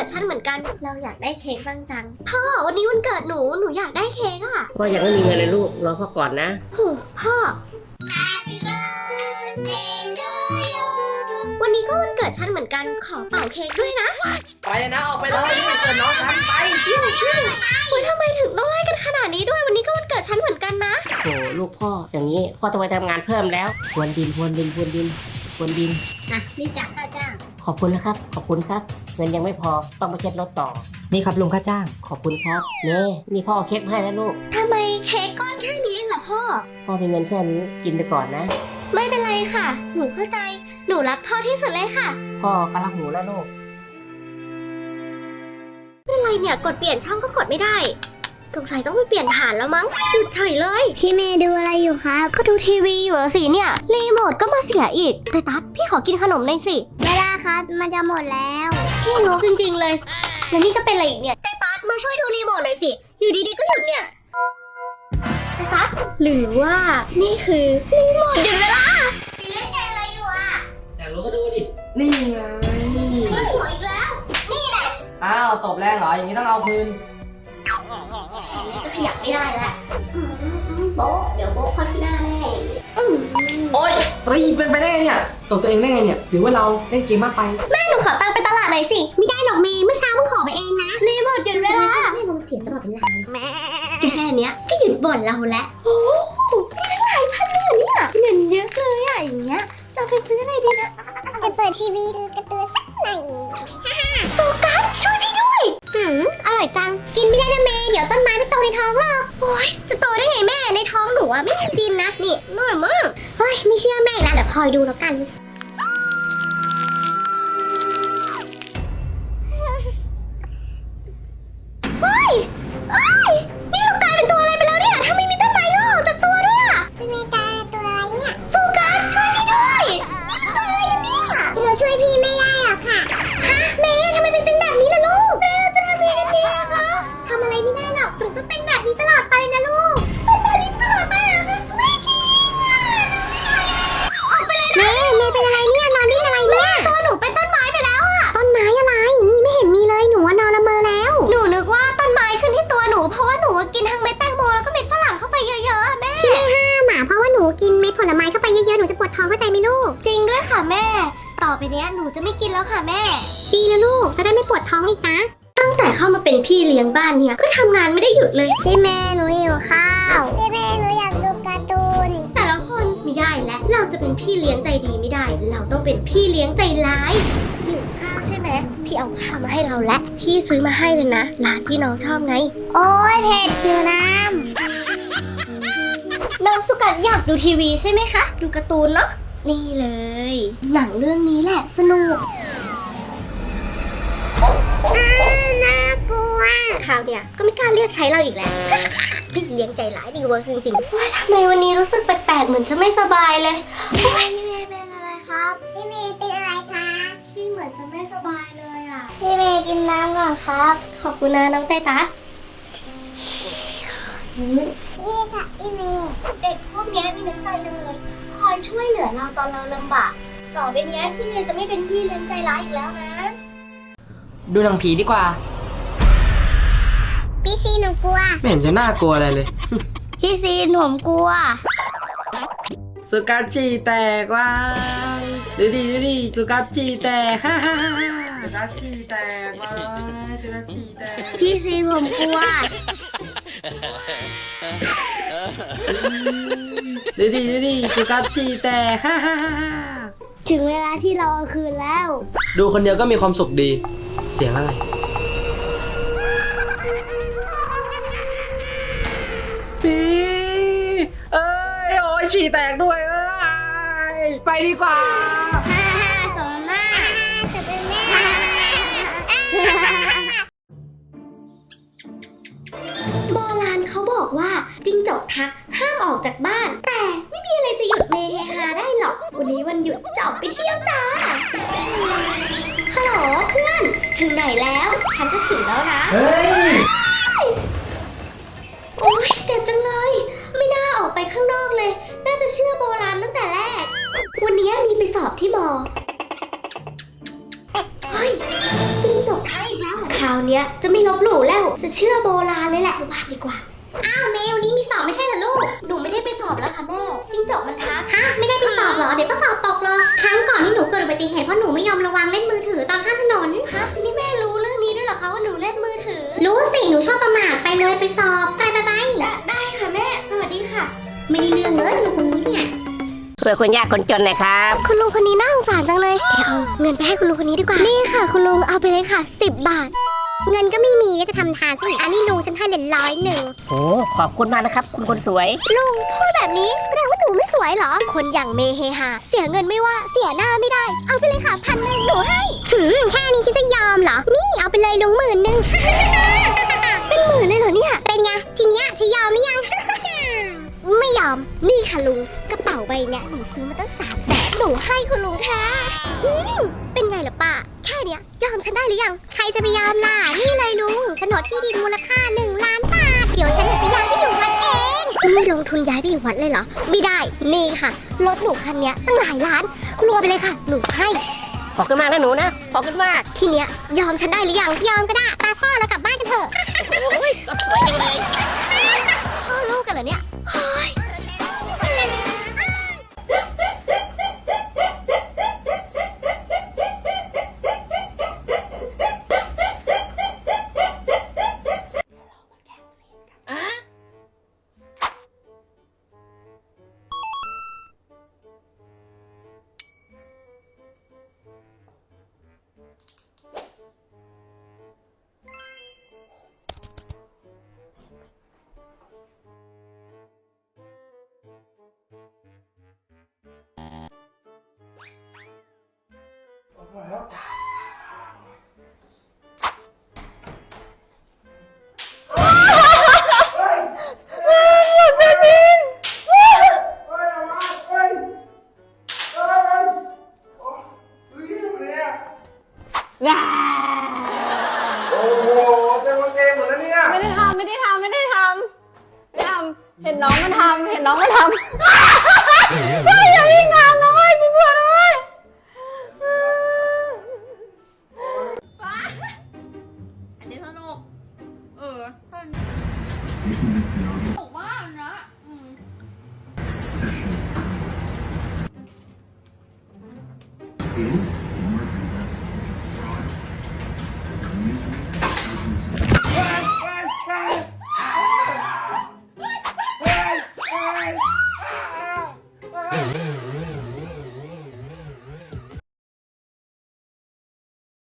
กิดฉันเหมือนกัน เราอยากได้เค้กบ้างจัง พ่อวันนี้วันเกิดหนู หนูอยากได้เค้กอะพ่อยังไม่มีเงินเลยลูกรอพ่อก่อนนะโหพ่อวันนี้ก็วันเกิดฉันเหมือนกัน ขอเป่าเค้กด้วยนะไปเลยนะออกไปเลยนี่มันเกิดน้องฉันไปพิ้วพิ้วเฮ้ยทำไมถึงต้องไล่กันขนาดนี้ด้วย วันนี้ก็วันเกิดฉันเหมือนกันนะโอ้ลูกพ่ออย่างนี้พ่อต้องไปทำงานเพิ่มแล้วพรวนดินพรวนดินพรวนดินพรวนดิน อะนี่จ้ะข้าจ้าง ขอบคุณนะครับ ขอบคุณครับ เงินยังไม่พอต้องไปเช็ดรถต่อ นี่ครับลุงค่าจ้าง ขอบคุณครับเน่นี่พ่อเอาเค้กมาให้แล้วลูก ทำไมเค้กก้อนแค่นี้เองล่ะพ่อ พ่อมีเงินแค่นี้กินไปก่อนนะ ไม่เป็นไรค่ะ หนูเข้าใจ หนูรักพ่อที่สุดเลยค่ะ พ่อกำลังหูแล้วลูก อะไรเนี่ยกดเปลี่ยนช่องก็กดไม่ได้ สงสัยต้องไปเปลี่ยนฐานแล้วมั้งหยุดเฉยเลย พี่เมย์ดูอะไรอยู่ครับ ก็ดูทีวีอยู่อะสิเนี่ย รีโมทก็มาเสียอีกแต่ตัดพี่ขอกินขนมหน่อยสิ ไม่ได้ ครับมันจะหมดแล้วพี่รู้จริงๆเลย แล้วนี่ก็เป็นอะไรอีกเนี่ยแต่ตัดมาช่วยดูรีโมทหน่อยสิ อยู่ดีๆก็หยุดเนี่ยแต่ตัดหรือว่านี่คือรีโมทหยุดเวลาสีเล่นเกมอะไรอยู่อะอยากรู้ก็ดูดิ นี่ไงไม่หัวอีกแล้ว นี่แหละอ้าวตบแรงเหรอ อย่างนี้ต้องเอาคืนก็ขยับไม่ได้แล้วอืมอืมอืมโบ๊ะเดี๋ยวโบ๊ะเข้าที่หน้าแน่อืมโอ๊ยเฮ้ยเป็นไปได้ไงเนี่ยตบตัวเองได้ไงเนี่ย หรือว่าเราเล่นเกมมากไปแม่หนูขอตังค์ไปตลาดหน่อยสิ ไม่ได้หรอกเมย์เมื่อเช้าเพิ่งขอไปเองนะ รีบหมดหยุดเวลาแม่ลงเสียงตลอดเวลาแม่แค่เนี้ยก็หยุดบ่นเราแล้วโอ้โหนี่หลายพันเลยเหรอเนี่ยเงินเยอะเลยอะอย่างเงี้ยจะเอาไปซื้ออะไรดีนะจะเปิดทีวีดูการ์ตูนสักหน่อยโฟกัสช่วยพี่ด้วยหืมอร่อยจัง อีกแล้วเดี๋ยวคอยดูแล้วกัน เฮ้ยเฮ้ย นี่เรากลายเป็นตัวอะไรไปแล้วเนี่ยทำไมมีต้นไม้งอกออกจากตัวด้วยอะพี่เมย์กาตัวอะไรเนี่ย โฟกัสช่วยพี่ด้วย นี่มันตัวอะไรกันเนี่ย หนูช่วยพี่ไม่ได้ เนี้ยหนูจะไม่กินแล้วค่ะแม่ ดีแล้วลูกจะได้ไม่ปวดท้องอีกนะ ตั้งแต่เข้ามาเป็นพี่เลี้ยงบ้านเนี่ยก็ทำงานไม่ได้หยุดเลย พี่เมย์หนูหิวข้าวพี่เมย์หนูอยากดูการ์ตูน แต่ละคนไม่ได้และเราจะเป็นพี่เลี้ยงใจดีไม่ได้ เราต้องเป็นพี่เลี้ยงใจร้ายหิวข้าวใช่ไหมพี่เอาข้าวมาให้เราและพี่ซื้อมาให้เลยนะร้านที่น้องชอบไง โอ้ยเผ็ดหิวน้น้องสุกัดอยากดูทีวีใช่ไหมคะ ดูการ์ตูนเนาะ นี่เลย หนังเรื่องนี้แหละสนุกำอ้าวน่ากลัวคราวเนี่ยก็ไม่กล้าเรียกใช้เราอีกแล้วพี่เลี้ยงใจร้ายดีเวิร์กจริงๆโอ้ยทำไมวันนี้รู้สึกแปลกๆเหมือนจะไม่สบายเลยโอ้ยพี่เมย์เป็นอะไรครับพี่เมย์เป็นอะไรคะพี่เหมือนจะไม่สบายเลยอะพี่เมย์กินน้ำก่อนครับ ขอบคุณนะน้องไตตัสนี่ค่ะพี่เมย์เด็กพวกเนี้ยมีน้ำใจจังเลยค อยช่วยเหลือเราตอนเราลำบาก ต่อไปเนี้ยพี่เมย์จะไม่เป็นพี่เลี้ยงใจร้ายอีกแล้วนะ ดูหนังผีดีกว่า พี่ซีหนูกลัว ไม่เห็นจะน่ากลัวอะไรเลย พี่ซีนผมกลัว สุกัดฉี่แตกว่ายดูดิดูดิสุกัดฉี่แตกฮ่าฮ่าฮ่าฮ่าสุกัดฉี่แตกว่ายสุกัดฉี่แตก พี่ซีนผมกลัว ดูดิดูดิสุกัดฉี่แตกฮ่าฮ่าฮ่าฮ่าถึงเวลาที่เราเอาคืนแล้ว ดูคนเดียวก็มีความสุขดี เสียงอะไร ปีเอ้ย โอ้ยฉี่แตกด้วย เอ้ย ไปดีกว่าฮ่าฮ่า ออกจากบ้าน แต่ไม่มีอะไรจะหยุดเมย์เฮฮาได้หรอก วันนี้วันหยุดจะออกไปเที่ยวจ้า ฮัลโหลเพื่อน ถึงไหนแล้ว ฉันจะถึงแล้วนะ เฮ้ย โอ๊ยเจ็บจังเลย ไม่น่าออกไปข้างนอกเลย น่าจะเชื่อโบราณตั้งแต่แรก วันนี้มีไปสอบที่มอ เฮ้ยจิ้งจกทักอีกแล้วราวเนี้ยจะไม่ลบหลู่แล้ว จะเชื่อโบราณเลยแหละเข้าบ้านดีกว่า อ้าว อบแล้วค่ะแม่จิ้งจอกมันทักฮะไม่ได้ไปสอบเหรอ เดี๋ยวก็สอบตกหรอกครั้งก่อนที่หนูเกิดอุบัติเหตุเพราะหนูไม่ยอมระวังเล่นมือถือตอนข้ามถนน ฮะนี่แม่รู้เรื่องนี้ด้วยเหรอคะว่าหนูเล่นมือถือ รู้สิ หนูชอบประมาทไปเลยไปสอบไปไปไปได้ได้ค่ะแม่ สวัสดีค่ะ ไม่ได้เรื่องเลยลูกคนนี้เนี่ยช่วยคนยากคนจนหน่อยครับ คุณลุงคนนี้น่าสงสารจังเลยเดี๋ยวเอาเงินไปให้คุณลุงคนนี้ดีกว่า นี่ค่ะ คุณลุงเอาไปเลยค่ะ 10 บาท เงินก็ไม่มีแล้วจะทำทานสิอันนี้ลุงฉันให้เลยร้อยหนึ่งโอ้ขอบคุณมากนะครับ คุณคนสวย ลุงพูดแบบนี้แสดงว่าหนูไม่สวยเหรอ คนอย่างเมเฮฮาเสียเงินไม่ว่าเสียหน้าไม่ได้ เอาไปเลยค่ะพันหนึ่งหนูให้หืมแค่นี้คิดจะยอมเหรอ นี่เอาไปเลยลุงหมื่นหนึ่ง เป็นหมื่นเลยเหรอเนี่ย เป็นไงทีเนี้ยฉันยอมหรือยัง ไม่ยอม นี่ค่ะลุงกระเป๋าใบเนี้ยหนูซื้อมาตั้งสามแสนหนูให้คุณลุงค่ะอืมเป็นไงล่ะป้าแค่เนี้ยยอมฉันได้หรือยัง ใครจะไปยอมล่ะ นี่เลยลุงโฉนดที่ดินมูลค่าหนึ่งล้านบาท เดี๋ยวฉันจะย้ายที่อยู่วัดเองนี่ลงทุนย้ายไปอยู่วัดเลยเหรอ ไม่ได้ นี่ค่ะรถหนูคันเนี้ยตั้งหลายล้านคุณลุงเอาไปเลยค่ะ หนูให้ ขอบคุณมากนะหนูนะ ขอบคุณมาก ทีเนี้ยยอมฉันได้หรือยัง ยอมก็ได้ตาพ่อเรากลับบ้านกันเถอะ โอ้ยสวยจังเลยพ่อลูกกันเหรอเนี่ย เฮ้ยโอ้โหเต็มเกมหมดแล้วเนี่ยไม่ได้ทำไม่ได้ทำไม่ได้ทำไม่ได้ทำเห็นน้องมันทำเห็นน้องมันทำเฮ้ยอย่าวิ่งทำ ですけど。